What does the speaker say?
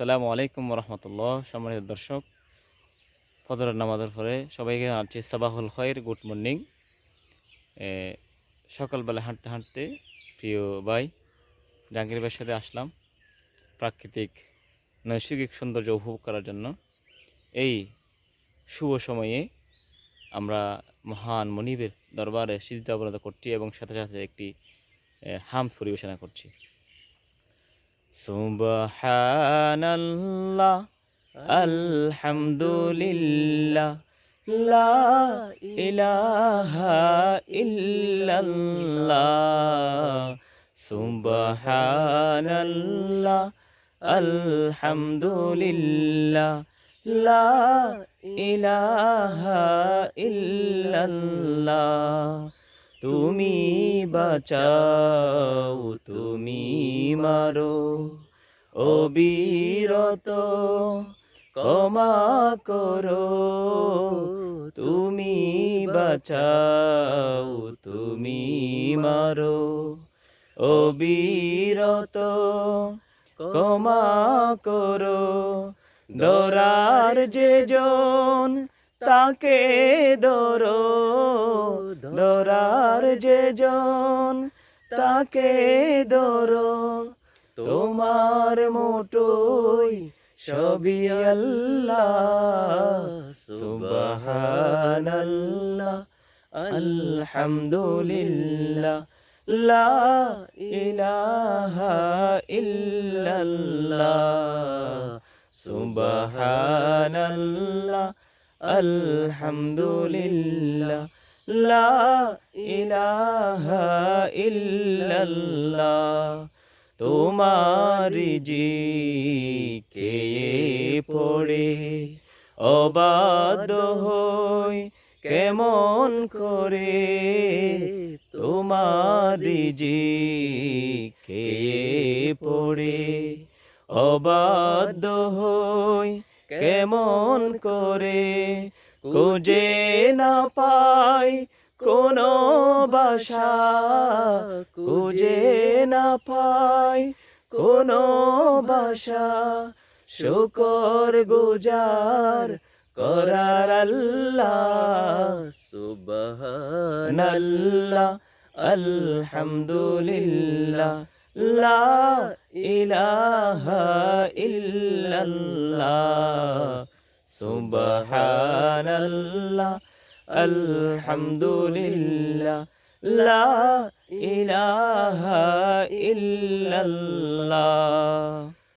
আসসালামু আলাইকুম রহমতুল্লাহ সম্মানিত দর্শক, ফজরের নামাজের পরে সবাইকে জানাচ্ছি সাবাহুল খয়ের গুড মর্নিং। সকালবেলা হাঁটতে হাঁটতে, প্রিয় ভাই জাহাঙ্গীর ভাইয়ের সাথে আসলাম প্রাকৃতিক, নৈসর্গিক সৌন্দর্য উপভোগ করার জন্য। এই শুভ সময়ে আমরা মহান মনিবের দরবারে সিদ্ধ অবরোধ করছি এবং সাথে সাথে একটি হাম পরিবেশনা করছি। সুবহানাল্লাহ আলহামদুলিল্লাহ লা ইলাহা ইল্লাল্লাহ সুবহানাল্লাহ আলহামদুলিল্লাহ লা ইলাহা ইল্লাল্লাহ তুমি বাঁচাও তুমি মারো। অবিরত ক্ষমা করো। তুমি বাঁচাও, তুমি মারো। অবিরত ক্ষমা করো। দরার যে জন তাকে দরো দরার যে জন তাকে দরো তোমার মোটই সবই আল্লাহ। সুবহানাল্লাহ আলহামদুলিল্লাহ লা ইলাহা ইল্লাল্লাহ। সুবহানাল্লাহ আলহামদুলিল্লাহ লা ইলাহা ইল্লাল্লাহ। তোমারি জি কে পড়ে অবাধ্য হই কেমন করে? তোমারি জি কে পড়ে অবাধ্য হই কেমন করে? খুঁজে না পাই কোনো বাসা খুঁজে না পাই। কোনো বাসা শুকর গুজার করার আল্লাহ, সুবহানাল্লাহ, আলহামদুলিল্লাহ, লা ইলাহা ইল্লাল্লাহ, সুবহানাল্লাহ। আলহামদুলিল্লাহ লা ইলাহা ইল্লাল্লাহ